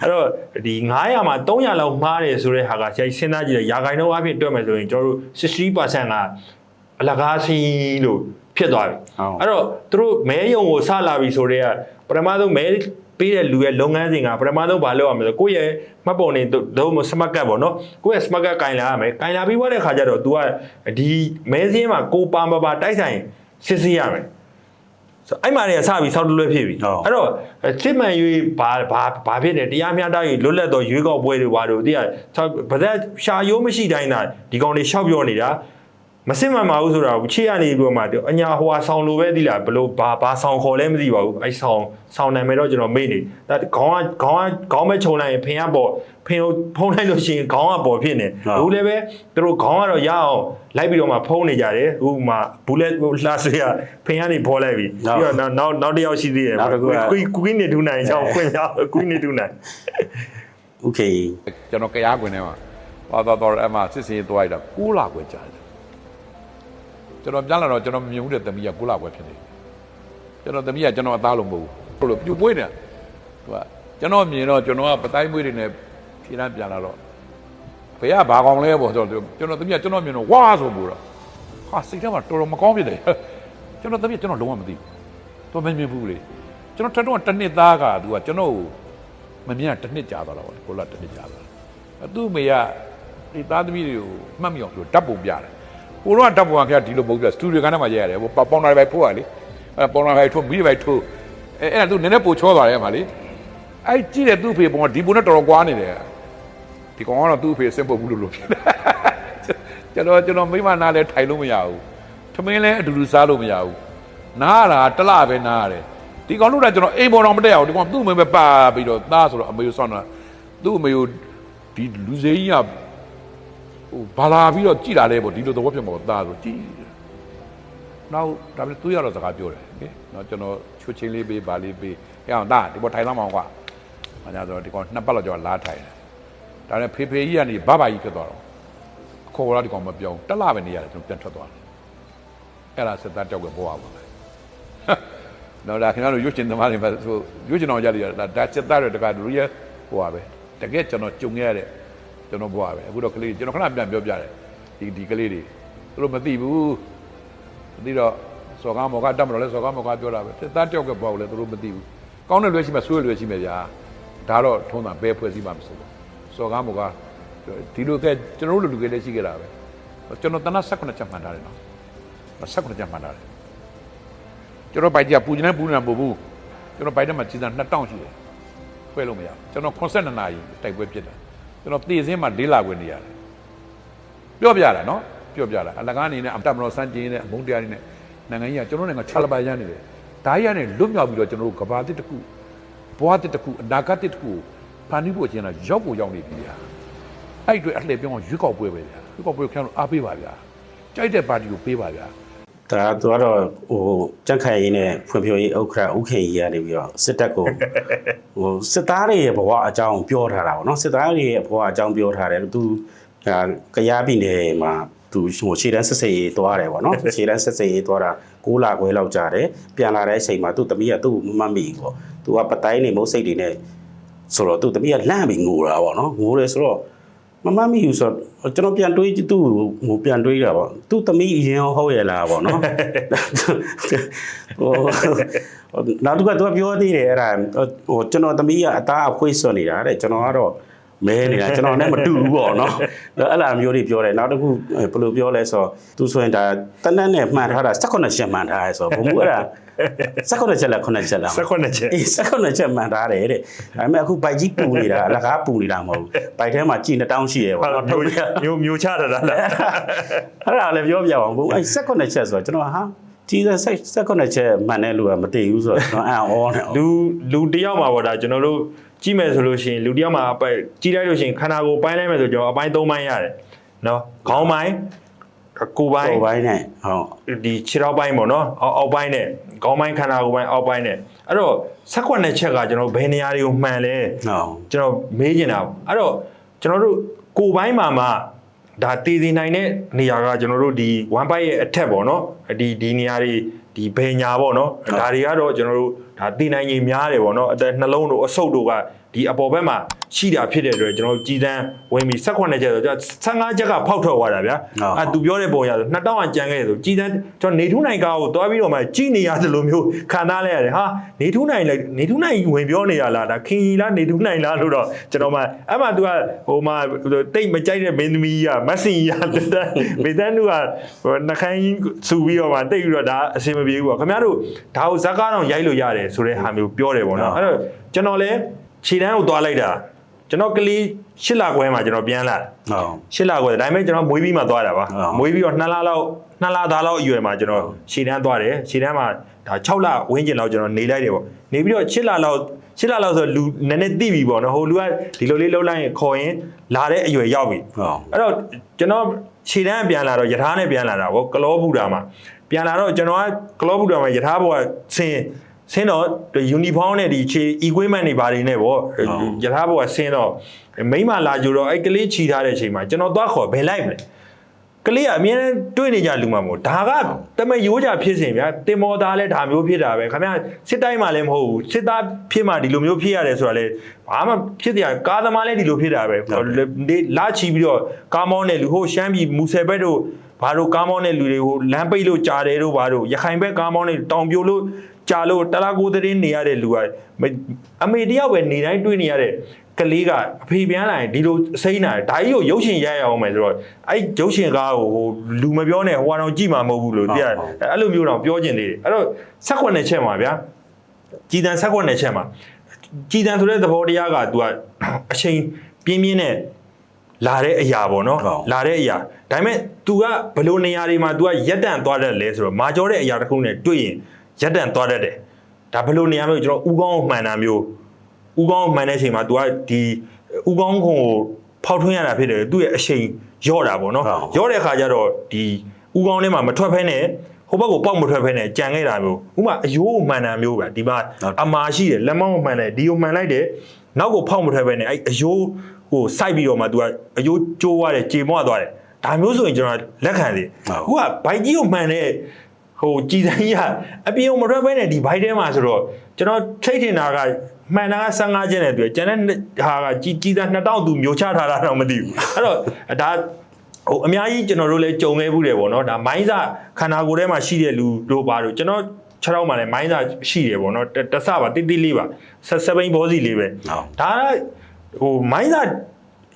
အဲ့တော့ဒီ900မှာ300လောက်မှားတယ်ဆိုတဲ့ဟာကဆရာကြီးစဉ်းစားကြည့်တယ်ရာခိုင်နှုန်းအဖြစ်တွက်မယ်ဆိုရင်ကျွန်တော်တို့60%ကအလကားစီလို့ဖြစ်သွားပြီဟုတ်အဲ့တော့သူတို့မဲယုံကိုစလာပြီဆိုတော့ပထမဆုံးမဲ ပေးတဲ့လူရဲ့လုပ်ငန်းစဉ်ကပထမဆုံးဘာလုပ်ရမလဲဆိုကိုယ့်ရဲ့မှတ်ပုံတွေတော့မစမတ်ကတ်ပေါ့နော်ကိုယ့်ရဲ့စမတ်ကတ်ကင်လာရမယ်ကင်လာပြီးွားတဲ့ခါကျတော့ तू ကဒီမဲစင်းမှာကိုပါမပါတိုက်ဆိုင်စစ်စစ်ရမယ်ဆိုအဲ့မှာနေစပြီးဆောက်တလွဲဖြစ်ပြီဟုတ်အဲ့တော့စစ်မှန်၍ဘာဘာဘာဖြစ်နေတရားမျှတရေးလွတ်လပ်သောရွေးကောက်ပွဲတွေဘာလို့တရားဗဒက်ရှာယိုးမရှိတိုင်းသာဒီကောင်တွေရှောက်ပြောနေတာ မစစ်မှန်ပါဘူးဆိုတာကိုချေရနေပြီးတော့မှအညာဟိုဟာဆောင်းလိုပဲသီလားဘလို့ဘာဘာဆောင်းခေါ်လဲမသိပါဘူးအဲ့ဆောင်းဆောင်းနိုင်မယ်တော့ကျွန်တော်မေ့နေဒါခေါင်းကခေါင်းကခေါင်းမဲ့ခြုံလိုက်ရင်ဖင်ကပေါ်ဖင်ကိုဖုံးလိုက်လို့ရှိရင်ခေါင်းကပေါ်ဖြစ်နေဘူးလည်းပဲသူတို့ခေါင်းကတော့ရအောင်လိုက်ပြီးတော့မှဖုံးနေကြတယ်ဥပမာဘူးလက်လှဆွေးကဖင်ကနေပေါ်လိုက်ပြီပြီးတော့နောက်နောက်နောက်တစ်ယောက်ရှိသေးတယ်ကွီကွီနေတူနိုင်ကြောင်းခွင့်ရကွီနေတူနိုင်ဥခေကျွန်တော်ကြားခွင်ထဲမှာသွားသွားသွားအဲ့မှာစစ်စင်ရေးသွားရတာ6လခွဲကြာတယ် ကျွန်တော်ပြန်လာတော့ကျွန်တော်မမြင်ဘူးတဲ့သမီးက6လခွဲဖြစ်နေတယ်ကျွန်တော်သမီးကကျွန်တော်အသားလုံးမဟုတ်ဘူးဘလို့ပြူပွေးနေတာသူကကျွန်တော်မြင်တော့ကျွန်တော်ကပတိုင်းမွေးတွေနဲ့ဖြေးတန်းပြန်လာတော့ဘယ်ကဘာကောင်လဲပေါ့ဆိုတော့ကျွန်တော်တမီးကကျွန်တော်မြင်တော့ဝါဆိုပူတော့ဟာစိတ်ထဲမှာတော်တော်မကောင်းဖြစ်တယ်ကျွန်တော်တမီးကကျွန်တော်လုံးဝမသိဘူးတော့မမြင်ဘူးလေကျွန်တော်ထက်တော့တစ်နှစ်သားကသူကကျွန်တော်ကိုမမြင်တာတစ်နှစ်ကြာသွားတာပေါ့ကိုလာတစ်နှစ်ကြာသွားတယ်သူ့မေကဒီသားသမီးတွေကိုမှတ်မိအောင်ဆိုဓာတ်ပုံပြတယ် ကိုတော့ဓာတ်ပုံကခင်ဗျဒီလိုပုံပြစတူဒီယိုကနေမှရဲရတယ်ပေါင်နာတွေပဲဖိုးရလေအဲပေါင်နာတွေထိုးမီးတွေပဲထိုးအဲအဲ့ဒါသူနည်းနည်းပိုချောသွားတယ်မှာလေအဲ့ကြည့်တဲ့သူ့ဖေပုံကဒီပုံနဲ့တော်တော်ကွာနေတယ်ဒီကောင်ကတော့သူ့ဖေစင်ပုတ်ဘူးလို့လို့ဖြစ်တယ်ကျွန်တော်ကျွန်တော်မိမနားလဲထိုင်လို့မရဘူးထမင်းလဲအတူတူစားလို့မရဘူးနားရတာတစ်လပဲနားရတယ်ဒီကောင်လို့တော့ကျွန်တော်အိမ်ပေါ်တော့မတက်ရဘူးဒီကောင်သူ့အမေပဲပါပြီးတော့သားဆိုတော့အမေကိုစောင့်တာသူ့အမေကိုဒီလူစိမ်းကြီးက ဟိုဘာလာပြီးတော့ကြည်လာလဲပေါ့ဒီလိုသဘောဖြစ်မှာပေါ့သားဆိုကြည်နောက်ဒါပေမဲ့သူရတော့စကားပြောတယ်ဟင်နော်ကျွန်တော်ချွတ်ချင်းလေးပေးဗာလေးပေးရအောင်သားဒီပေါ်ထိုင်သားမအောင်ကွာ။ဘာညာဆိုတော့ဒီကောင်နှစ်ပတ်လောက်ကျော်လာထိုင်တယ်။ဒါနဲ့ဖေဖေကြီးကနေဘဘကြီးဖြစ်သွားတော့ခေါ်လာဒီကောင်မပြောင်းတက်လာပဲနေရတယ်ကျွန်တော်ပြန်ထွက်သွားတယ်။အဲ့ဒါစစ်သားတောက်ကဘွားပါပဲ။တော့ဒါခင်ဗျားတို့ရွှေချင်သမားတွေပဲဆိုရွှေချင်အောင်ကြရတာဒါစစ်သားတွေတကလူရဲ့ဘွားပဲ။တကယ်ကျွန်တော်ကြုံရတဲ့ ကျွန်တော်ဘွားပဲ။အခုတော့ကလေးကျွန်တော်ခဏပြန်ပြောပြတယ်။ဒီဒီကလေးတွေသူတို့မသိဘူး။မသိတော့စော်ကားမော်ကတတ်မလို့လဲစော်ကားမော်ကပြောတာပဲစစ်သားတောက်ကဘွားကိုလည်းသူတို့မသိဘူး။ကောင်းတဲ့လွဲရှိမှဆွေးလွဲရှိမှဗျာ။ဒါတော့ထုံးတာဘယ်ဖွဲ့စည်းမှမစိုးဘူးစော်ကားမကဒီလိုကဲကျွန်တော်တို့လူကလေးရှိကြတာပဲကျွန်တော်တနက်18ချက်မှန်ထားတယ်နော်18ချက်မှန်ထားတယ်ကျွန်တော်ပိုက်ကြပူနေပူနေမဟုတ်ဘူးကျွန်တော်ပိုက်တဲ့မှာကြီးစား2000ရှိတယ်ခွဲလို့မရကျွန်တော်82နာရီတိုက်ပွဲဖြစ်တယ် ကျွန်တော်တည်စင်းမှာ၄လခွင့်နေရတယ်ပြောပြတာနော်ပြောပြတာအလကားအနေနဲ့အတမတော်စမ်းကျင်းနဲ့အမုန်းတရားတွေနဲ့နိုင်ငံကြီးကကျွန်တော်နိုင်ငံခြားလပါရမ်းနေတယ်ဒါကြီးကနေလွတ်မြောက်ပြီးတော့ကျွန်တော်တို့ကဘာတစ်တစ်ခုဘွားတစ်တစ်ခုအနာဂတ်တစ်တစ်ခုဖန်တီးဖို့အကျဉ်းတော့ရောက်ကိုရောက်နေပြီဗျာအဲ့အတွေ့အလှည့်ပြောင်းရွေးကောက်ပွဲပဲဗျာရွေးကောက်ပွဲကိုခင်ဗျားတို့အားပေးပါဗျာကြိုက်တဲ့ပါတီကိုပေးပါဗျာ ဒါသူကတော့ဟိုကြက်ခိုင်ရေးနဲ့ဖွံ့ဖြိုးရေးဥက္ခရာဥခင်ကြီးကနေပြီးတော့စစ်တပ်ကိုဟိုစစ်သားတွေရဲ့ဘဝအကြောင်းပြောထားတာပေါ့နော်စစ်သားတွေရဲ့ဘဝအကြောင်းပြောထားတယ်သူဒါကရားပြည်နယ်မှာသူဟိုခြေတန်းဆက်ဆက်ရေးသွားတယ်ပေါ့နော်ခြေတန်းဆက်ဆက်ရေးသွားတာ6လခွဲလောက်ကြာတယ်ပြန်လာတဲ့အချိန်မှာသူ့သမီးကသူ့ကိုမမှတ်မိဘူးပေါ့သူကပတိုင်းနေမုတ်စိတ်တွေနဲ့ဆိုတော့သူ့သမီးကလန့်ပြီးငိုတာပေါ့နော်ငိုတယ်ဆိုတော့ မမမီယူဆိုတော့ကျွန်တော်ပြန်တွေးကြည့်သူ့ကိုဟိုပြန်တွေးတာပေါ့သူ့သမီးအရင်ရောဟုတ်ရဲ့လားပေါ့နော်ဟိုနောက်တစ်ခါသူကပြောသေးတယ်အဲ့ဒါဟိုကျွန်တော်သမီးကအသားအခွေးစွန်နေတာတဲ့ကျွန်တော်ကတော့ မဲနေတာကျွန်တော်နဲ့မတူဘူးပေါ့နော်အဲ့လိုမျိုးတွေပြောတယ်နောက်တစ်ခုဘယ်လိုပြောလဲဆိုတော့သူဆိုရင်ဒါတနက်နဲ့မှန်ထားတာ18ချက်မှန်ထားရဲဆိုတော့ဘုံမူအဲ့ဒါ18ချက်လား9ချက်လား18ချက်အေး18ချက်မှန်ထားတယ်တဲ့ဒါပေမဲ့အခုဘိုက်ကြီးပူနေတာအလကားပူနေတာမဟုတ်ဘူးဘိုက်ထဲမှာကြည်နှစ်တောင်းရှိရဲပေါ့နော်ထုတ်ရမျိုးမျိုးချတာလားအဲ့ဒါလည်းပြောပြအောင်ဘုံအဲ့18ချက်ဆိုတော့ကျွန်တော်ဟာကြီးစက်18ချက်မှန်တဲ့လူကမတည်ဘူးဆိုတော့ကျွန်တော်အံ့ဩနေလူလူတယောက်မှာပေါ့ဒါကျွန်တော်တို့ ကြည့်မယ်ဆိုလို့ရှိရင်လူတယောက်မှာအပိုက်ကြည့်လိုက်လို့ရှိရင်ခန္ဓာကိုယ်ပိုင်းလိုက်မယ်ဆိုကျွန်တော်အပိုင်း၃ပိုင်းရတယ်နော်ခေါင်းပိုင်းကိုယ်ပိုင်းဟိုဘိုင်းနဲ့ဟုတ်ဒီခြေထောက်ပိုင်းပေါ့နော်အောက်အောက်ပိုင်းနဲ့ခေါင်းပိုင်းခန္ဓာကိုယ်ပိုင်းအောက်ပိုင်းနဲ့အဲ့တော့၁၈နှစ်ချက်ကကျွန်တော်ဘယ်နေရာတွေကိုမှန်လဲဟုတ်ကျွန်တော်မေးချင်တာပေါ့အဲ့တော့ကျွန်တော်တို့ကိုယ်ပိုင်းမှာမှဒါတည်တည်နိုင်တဲ့နေရာကကျွန်တော်တို့ဒီ one byte ရဲ့အထက်ပေါ့နော်ဒီဒီနေရာတွေဒီဘယ်ညာပေါ့နော်ဒါတွေကတော့ကျွန်တော်တို့ ဒါတည်နိုင်ကြီးများတယ်ပေါ့နော်အသက်နှလုံးတို့အဆုပ်တို့ကဒီအပေါ်ဘက်မှာရှိတာဖြစ်တဲ့အတွက်ကျွန်တော်တို့ကြည်စမ်းဝင်ပြီး18ချက်ဆိုကျွန်တော်15ချက်ကဖောက်ထွက်သွားတာဗျာအဲသူပြောတဲ့ပုံရဆို2000အကြံခဲ့တယ်ဆိုကြည်စမ်းကျွန်တော်နေထူးနိုင်ကားကိုတွားပြီးတော့မှကြည်နေရတယ်လို့မျိုးခံစားလဲရတယ်ဟာနေထူးနိုင်လိုက်နေထူးနိုင်ဝင်ပြောနေရလားဒါခင်ကြီးလားနေထူးနိုင်လားလို့တော့ကျွန်တော်မှအဲ့မှာ तू ကဟိုမှာတိတ်မကြိုက်တဲ့မင်းသမီးကမက်ဆင်ကြီးကမေတန်းသူကဟိုနှခိုင်းစူပြီးတော့မှတိတ်ပြီးတော့ဒါအဆင်မပြေဘူးပေါ့ခင်ဗျားတို့ဒါကိုဇက်ကားတော့ရိုက်လို့ရတယ်ဆိုတဲ့ဟာမျိုးပြောတယ်ပေါ့နော်အဲ့တော့ကျွန်တော်လည်းခြေတန်းကိုသွားလိုက်တာကျွန်တော်ကလေးရှစ်လခွဲမှာကျွန်တော်ပြန်လာဟုတ်ရှစ်လခွဲဒါပေမဲ့ကျွန်တော်မွေးပြီးမှသွားတာပါဟုတ်မွေးပြီးတော့2လလောက်2လသားလောက်အရွယ်မှာကျွန်တော်ရှည်တန်းသွားတယ်ရှည်တန်းမှာဒါ6လဝင်းကျင်လောက်ကျွန်တော်နေလိုက်တယ်ပေါ့နေပြီးတော့6လလောက်6လလောက်ဆိုလူနည်းနည်းတိပြီပေါ့နော်ဟိုလူကဒီလိုလေးလှုပ်လိုက်ရင်ခေါ်ရင်လာတဲ့အရွယ်ရောက်ပြီဟုတ်အဲ့တော့ကျွန်တော်ခြေတန်းပြန်လာတော့ယထာနဲ့ပြန်လာတာဗောကလောဘူတာမှာပြန်လာတော့ကျွန်တော်ကကလောဘူတာမှာယထာဘောကဆင်း ဆင်းတော့ယူနီဖောင်းနဲ့ဒီခြေ equipment တွေဘာတွေနဲ့ဗောယထာဘောကဆင်းတော့မိမလာကြတော့အဲ့ကလေးခြီထားတဲ့အချိန်မှာကျွန်တော်သွားခေါ်ဘယ်လိုက်မလဲကလေးကအမြဲတမ်းတွေ့နေကြလူမှာမဟုတ်ဒါကတမရိုးကြဖြစ်စဉ်ဗျာတင်မောသားလည်းဒါမျိုးဖြစ်တာပဲခင်ဗျာစစ်တိုင်းမှာလည်းမဟုတ်ဘူးစစ်သားဖြစ်မှဒီလိုမျိုးဖြစ်ရတယ်ဆိုတာလေဘာမှဖြစ်တယ်ကားသမားလည်းဒီလိုဖြစ်တာပဲလာချီပြီးတော့ကားမောင်းတဲ့လူဟိုရှမ်းပြည်မူဆယ်ဘက်တို့ဘာလို့ကားမောင်းတဲ့လူတွေဟိုလမ်းပိတ်လို့ကြားတယ်တို့ဘာလို့ရခိုင်ဘက်ကားမောင်းတဲ့တောင်ပြိုလို့ ကြာလို့တလားကိုသတင်းနေရတဲ့လူကအမေတယောက်ပဲနေတိုင်းတွေ့နေရတဲ့ကလေးကအဖေပြန်လာရင်ဒီလိုစိမ့်လာတယ်ဒါကြီးကိုရုပ်ရှင်ရိုက်ရအောင်မယ်ဆိုတော့အဲ့ရုပ်ရှင်ကားကိုဟိုလူမပြောနဲ့ဟိုကတော့ကြည့်မှာမဟုတ်ဘူးလို့ပြအဲ့လိုမျိုးတော့ပြောကျင်သေးတယ်အဲ့တော့ဆက်ခွက်နဲ့ချက်မှာဗျာကြည်တန်ဆက်ခွက်နဲ့ချက်မှာကြည်တန်ဆိုတဲ့သဘောတရားက तू ကအချိန်ပြင်းပြင်းနဲ့လာတဲ့အရာပေါ့နော်လာတဲ့အရာဒါပေမဲ့ तू ကဘလို့နေရာတွေမှာ तू ကရက်တန့်သွားတတ်လဲဆိုတော့မာကျော်တဲ့အရာတစ်ခုနဲ့တွေ့ရင် ရက်တန့်သွားတတ်တယ်ဒါဘလို့နေရာမျိုးကျွန်တော်ဥကောင်းမှန်တာမျိုးဥကောင်းမှန်တဲ့အချိန်မှာ तू ကဒီဥကောင်းခွန်ကိုဖောက်ထွင်းရတာဖြစ်တယ်သူ့ရဲ့အချိန်ရော့တာပေါ့နော်ရော့တဲ့အခါကျတော့ဒီဥကောင်းထဲမှာမထွက်ဖဲနဲ့ဟိုဘက်ကိုပေါက်မထွက်ဖဲနဲ့ကြံခဲ့တာမျိုးဥမာအယိုးမှန်တာမျိုးပဲဒီမှာအမာရှိတယ်လက်မောင်းမှန်တယ်ဒီကိုမှန်လိုက်တယ်နောက်ကိုဖောက်မထွက်ဖဲနဲ့အဲ့အယိုးဟိုစိုက်ပြီးတော့မှ तू ကအယိုးကျိုးသွားတယ်ကြေမွသွားတယ်ဒါမျိုးဆိုရင်ကျွန်တော်လက်ခံတယ်ဟိုကဘိုက်ကြီးကိုမှန်တဲ့ ဟိုကြည်စံကြီးကအပြင်ကိုမထွက်ဖဲနဲ့ဒီဘိုက်ထဲမှာဆိုတော့ကျွန်တော်ထိတ်ထင်တာကမှန်တာက15ကျင်းနဲ့တွေ့ကျန်တဲ့ဟာကကြီးကြီးသား2000သူမျိုးချထားတာတော့မသိဘူးအဲ့တော့ဒါဟိုအများကြီးကျွန်တော်တို့လည်းကြုံခဲ့ဘူးတယ်ပေါ့နော်ဒါမိုင်းစာခန္ဓာကိုယ်ထဲမှာရှိတဲ့လူတို့ပါတို့ကျွန်တော်ခြေထောက်မှာလည်းမိုင်းစာရှိတယ်ပေါ့နော်တဆပါတိတိလေးပါဆက်စပိန်ဘောစီလေးပဲဒါကဟိုမိုင်းစာ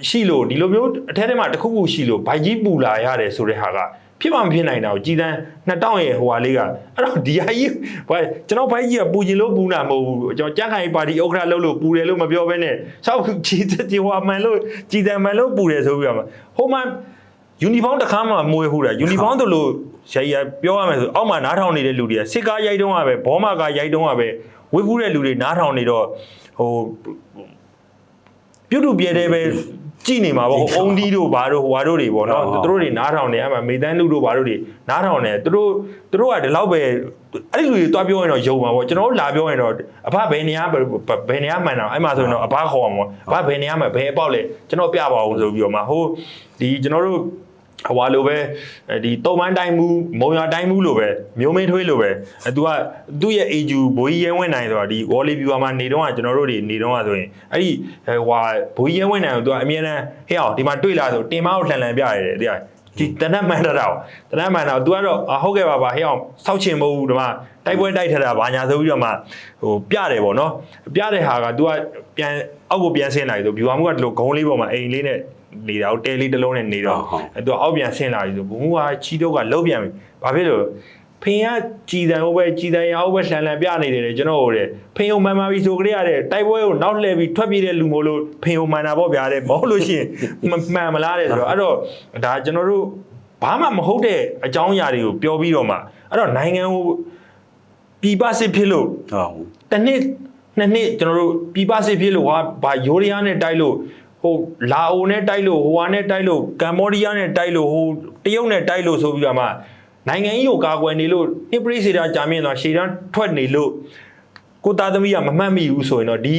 ရှိလို့ဒီလိုမျိုးအထက်ထဲမှာတစ်ခုခုရှိလို့ဘိုက်ကြီးပူလာရတယ်ဆိုတဲ့ဟာက ဖြစ်မှမဖြစ်နိုင်တာကိုကြည်တန်း2000ရဲ့ဟိုဟာလေးကအဲ့တော့ဒီဟာကြီးဘာကျွန်တော်ဘိုက်ကြီးကပူကျင်လို့ပူတာမဟုတ်ဘူးကျွန်တော်ကြက်ခိုင်ပါတီဥက္ခရာလုပ်လို့ပူတယ်လို့မပြောဘဲနဲ့ဆောက်ကြည်ကြည်ဟိုမှန်လို့ကြည်တန်းမှန်လို့ပူတယ်ဆိုပြီးတော့ဟိုမှယူနီဖောင်းတစ်ခါမှမွေးဟူတာယူနီဖောင်းတို့လို့ရှာရပြောရမယ်ဆိုအောက်မှာနားထောင်နေတဲ့လူတွေကစစ်ကားရိုက်တုံးကပဲဘောမကားရိုက်တုံးကပဲဝေးဖူးတဲ့လူတွေနားထောင်နေတော့ဟိုပြုတ်တူပြဲတဲ့ပဲ ကြည်နေမှာပေါ့အုံဒီတို့ဘာတို့ဟိုဟာတို့တွေပေါ့နော်သူတို့တွေနားထောင်နေအမှမေတန်းလူတို့ဘာတို့တွေနားထောင်နေသူတို့သူတို့ကဒီလောက်ပဲအဲ့ဒီလူတွေတွားပြောရင်တော့ယုံမှာပေါ့ကျွန်တော်တို့လာပြောရင်တော့အဖဘယ်နေရာဘယ်နေရာမှန်တာအဲ့မှာဆိုရင်တော့အဖခေါ်အောင်ပေါ့အဖဘယ်နေရာမှဘယ်အပေါက်လဲကျွန်တော်ပြပါအောင်ဆိုပြီးတော့မှဟိုဒီကျွန်တော်တို့ ဟွာလိုပဲဒီတုံမိုင်းတိုင်းမူမုံရတိုင်းမူလို့ပဲမျိုးမင်းထွေးလို့ပဲအဲသူကသူ့ရဲ့ age ဘိုးကြီးရဲဝင်နိုင်ဆိုတာဒီ volley viewer မှာနေတော့ကကျွန်တော်တို့တွေနေတော့ကဆိုရင်အဲ့ဒီဟွာဘိုးကြီးရဲဝင်နိုင်ကိုသူကအမြဲတမ်းဟဲ့အောင်ဒီမှာတွေ့လာဆိုတင်မအောင်လှန်လှန်ပြရတယ်တဲ့ဒီတနတ်မှန်တာတော့တနတ်မှန်တာ तू ကတော့ဟုတ်ကဲ့ပါပါဟဲ့အောင်စောက်ချင်မဟုတ်ဘူးဒီမှာတိုက်ပွဲတိုက်ထတာဘာညာဆိုပြီးတော့မှဟိုပြတယ်ပေါ့နော်ပြတဲ့ဟာက तू ကပြန်အောက်ကိုပြန်ဆင်းလာပြီဆို viewer မှုကဒီလိုဂုံးလေးပေါ်မှာအိမ်လေးနဲ့ နေတာကိုတဲလေးတစ်လုံးနဲ့နေတော့အဲသူအောက်ပြန်ဆင်းလာပြီဆိုဘုံကချီတော့ကလှုပ်ပြန်ပြီဘာဖြစ်လို့ဖင်ကကြည်တန်ဟိုပဲကြည်တန်ရအောင်ပဲလှန်လှန်ပြနေတယ်ကျွန်တော်ဟိုတဲ့ဖင်ုံမှန်ပါပြီဆိုကြရတဲ့တိုက်ပွဲကိုနောက်လှည့်ပြီးထွက်ပြေးတဲ့လူမို့လို့ဖင်ုံမှန်တာပေါ့ဗျာတဲ့မဟုတ်လို့ရှိရင်မှန်မလားတဲ့ဆိုတော့အဲ့တော့ဒါကျွန်တော်တို့ဘာမှမဟုတ်တဲ့အကြောင်းအရာတွေကိုပြောပြီးတော့မှအဲ့တော့နိုင်ငံကိုပြည်ပစစ်ဖြစ်လို့ဟုတ်တနှစ်နှစ်နှစ်ကျွန်တော်တို့ပြည်ပစစ်ဖြစ်လို့ဟာဘာယိုရီးယားနဲ့တိုက်လို့ ဟိုလာအိုနဲ့တိုက်လို့ဟိုဟာနဲ့တိုက်လို့ကမ္ဘောဒီးယားနဲ့တိုက်လို့ဟိုတရုတ်နဲ့တိုက်လို့ဆိုပြီးတော့မှနိုင်ငံကြီးကိုကာကွယ်နေလို့နှစ်ပရိစေတာကြာမြင့်သွားရှေ့တန်းထွက်နေလို့ကိုသားသမီးကမမှတ်မိဘူးဆိုရင်တော့ဒီ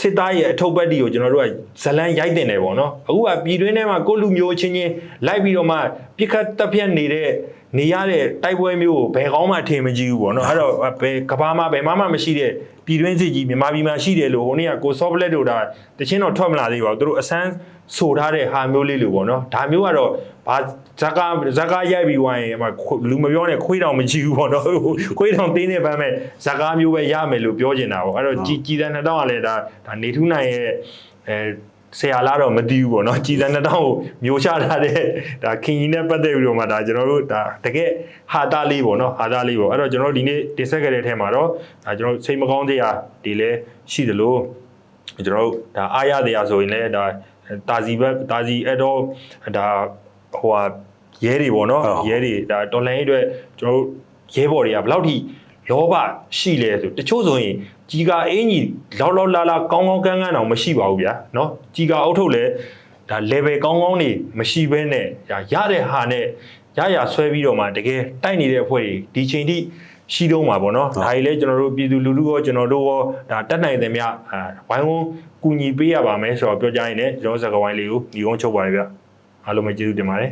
စစ်သားရဲ့အထုပ်ပတ်တီကိုကျွန်တော်တို့ကဇလန်းရိုက်တင်တယ်ပေါ့နော်အခုကပြည်တွင်းထဲမှာကိုလူမျိုးချင်းချင်းလိုက်ပြီးတော့မှပြစ်ခတ်တပ်ဖြတ်နေတဲ့နေရတဲ့တိုက်ပွဲမျိုးကိုဘယ်ကောင်းမှထင်မကြည့်ဘူးပေါ့နော်အဲ့တော့ဘယ်ကဘာမှဘယ်မှမရှိတဲ့ပြည်တွင်းစစ်ကြီးမြန်မာပြည်မှာရှိတယ်လို့ဟိုနေ့ကကိုစောပလက်တို့ဒါတချင်းတော့ထွက်မလာသေးပါဘူးသူတို့အစမ်း ဆိုထားတဲ့ဟာမျိုးလေးလို့ပေါ့နော်ဒါမျိုးကတော့ဘာဇက်ကာဇက်ကာရိုက်ပြီးဝိုင်းရင်အမလူမပြောနဲ့ခွေးတောင်မကြည့်ဘူးပေါ့နော်ခွေးတောင်တင်းနေပန်းမဲ့ဇက်ကာမျိုးပဲရမယ်လို့ပြောချင်တာပေါ့အဲ့တော့ကြည်ကြည်တဲ့2000ကလည်းဒါဒါနေထူးနိုင်ရဲ့အဲဆရာလာတော့မသိဘူးပေါ့နော်ကြည်တန်းတောင်းကိုမျိုးချထားတဲ့ဒါခင်ကြီးနဲ့ပတ်သက်ပြီးတော့မှဒါကျွန်တော်တို့ဒါတကယ်ဟာတာလေးပေါ့နော်ဟာတာလေးပေါ့အဲ့တော့ကျွန်တော်တို့ဒီနေ့တင်ဆက်ခဲ့တဲ့ထဲမှာတော့ဒါကျွန်တော်တို့စိတ်မကောင်းစရာဒီလဲရှိသလိုကျွန်တော်တို့ဒါအားရတရားဆိုရင်လည်းဒါ တာစီဘက်တာစီအဲ့တော့ဒါဟိုဟာရဲတွေပေါ့နော်ရဲတွေဒါတော်လန်ရေးအတွက်ကျွန်တော်တို့ရဲဘော်တွေကဘယ်လောက်ထိလောဘရှိလဲဆိုတချို့ဆိုရင်ကြီးကအင်းကြီးလောက်လောက်လာလာကောင်းကောင်းကန်းကန်းတော့မရှိပါဘူးဗျာနော်ကြီးကအုပ်ထုတ်လဲဒါ level ကောင်းကောင်းနေမရှိဘဲနဲ့ရရတဲ့ဟာနဲ့ရရဆွဲပြီးတော့မှတကယ်တိုက်နေတဲ့အဖွဲ့တွေဒီချိန်ထိ ရှိတော့မှာပေါ့နော်ဒါကြီးလဲကျွန်တော်တို့ပြည်သူလူထုရောကျွန်တော်တို့ရောဒါတက်နိုင်တယ်မြအာဝိုင်းဝန်းကူညီပေးရပါမယ်ဆိုတော့ပြောကြရင်လည်းကျွန်တော်စကားဝိုင်းလေးကိုညီကုန်းချုပ်ပါရဗျအားလုံးပဲကျေးဇူးတင်ပါတယ်